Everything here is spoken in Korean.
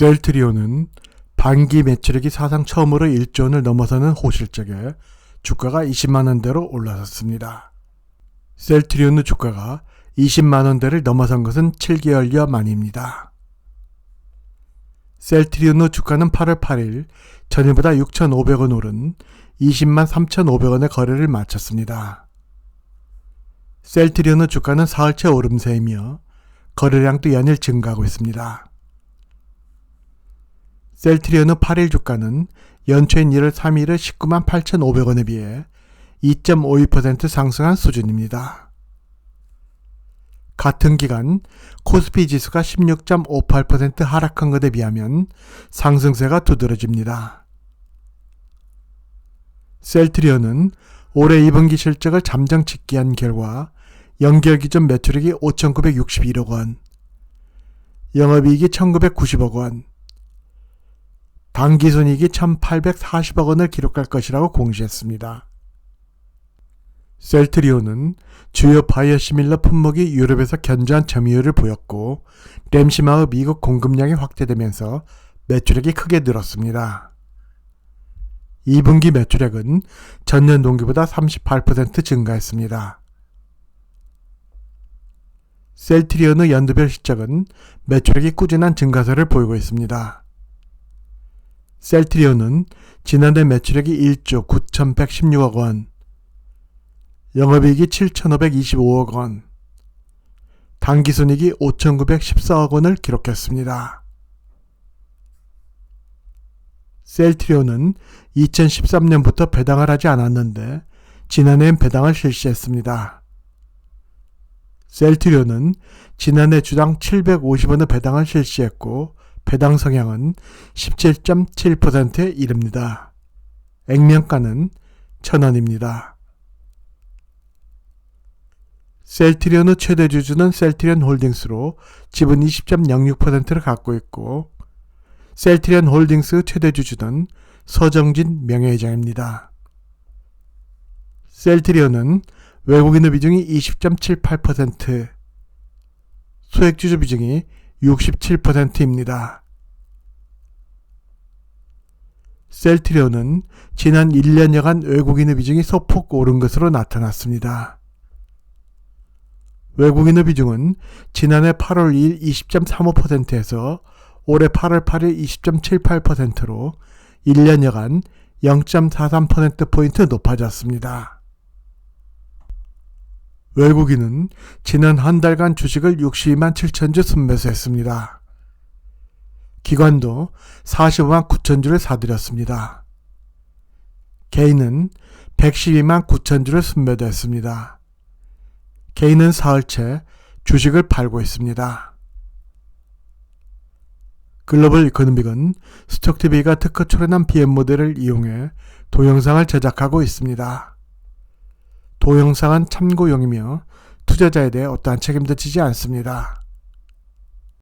셀트리온은 반기 매출액이 사상 처음으로 1조 원을 넘어서는 호실적에 주가가 20만 원대로 올라섰습니다. 셀트리온의 주가가 20만 원대를 넘어선 것은 7개월여 만입니다. 셀트리온의 주가는 8월 8일 전일보다 6,500원 오른 20만 3,500원의 거래를 마쳤습니다. 셀트리온의 주가는 사흘째 오름세이며 거래량도 연일 증가하고 있습니다. 셀트리온의 8일 주가는 연초인 1월 3일의 19만 8,500원에 비해 2.52% 상승한 수준입니다. 같은 기간 코스피 지수가 16.58% 하락한 것에 비하면 상승세가 두드러집니다. 셀트리온은 올해 2분기 실적을 잠정 집계한 결과 연결 기준 매출액이 5,961억 원, 영업이익이 1,990억 원, 당기순이익이 1,840억 원을 기록할 것이라고 공시했습니다. 셀트리온은 주요 바이오시밀러 품목이 유럽에서 견조한 점유율을 보였고 램시마의 미국 공급량이 확대되면서 매출액이 크게 늘었습니다. 2분기 매출액은 전년 동기보다 38% 증가했습니다. 셀트리온의 연도별 실적은 매출액이 꾸준한 증가세를 보이고 있습니다. 셀트리온은 지난해 매출액이 1조 9,116억 원, 영업이익이 7,525억 원, 당기순이익이 5,914억 원을 기록했습니다. 셀트리온은 2013년부터 배당을 하지 않았는데 지난해엔 배당을 실시했습니다. 셀트리온은 지난해 주당 750원의 배당을 실시했고 배당 성향은 17.7%에 이릅니다. 액면가는 1000원입니다. 셀트리온의 최대 주주는 셀트리온 홀딩스로 지분 20.06%를 갖고 있고 셀트리온 홀딩스 최대 주주는 서정진 명예회장입니다. 셀트리온은 외국인의 비중이 20.78%, 소액주주 비중이 67%입니다. 셀트리온은 지난 1년여간 외국인의 비중이 소폭 오른 것으로 나타났습니다. 외국인의 비중은 지난해 8월 2일 20.35%에서 올해 8월 8일 20.78%로 1년여간 0.43%포인트 높아졌습니다. 외국인은 지난 한 달간 주식을 62만 7천주 순매수했습니다. 기관도 45만 9천 주를 사들였습니다. 개인은 112만 9천 주를 순매도했습니다. 개인은 사흘째 주식을 팔고 있습니다. 글로벌 이코노믹은 스톡TV가 특허 출연한 BM 모델을 이용해 동영상을 제작하고 있습니다. 동영상은 참고용이며 투자자에 대해 어떠한 책임도 지지 않습니다.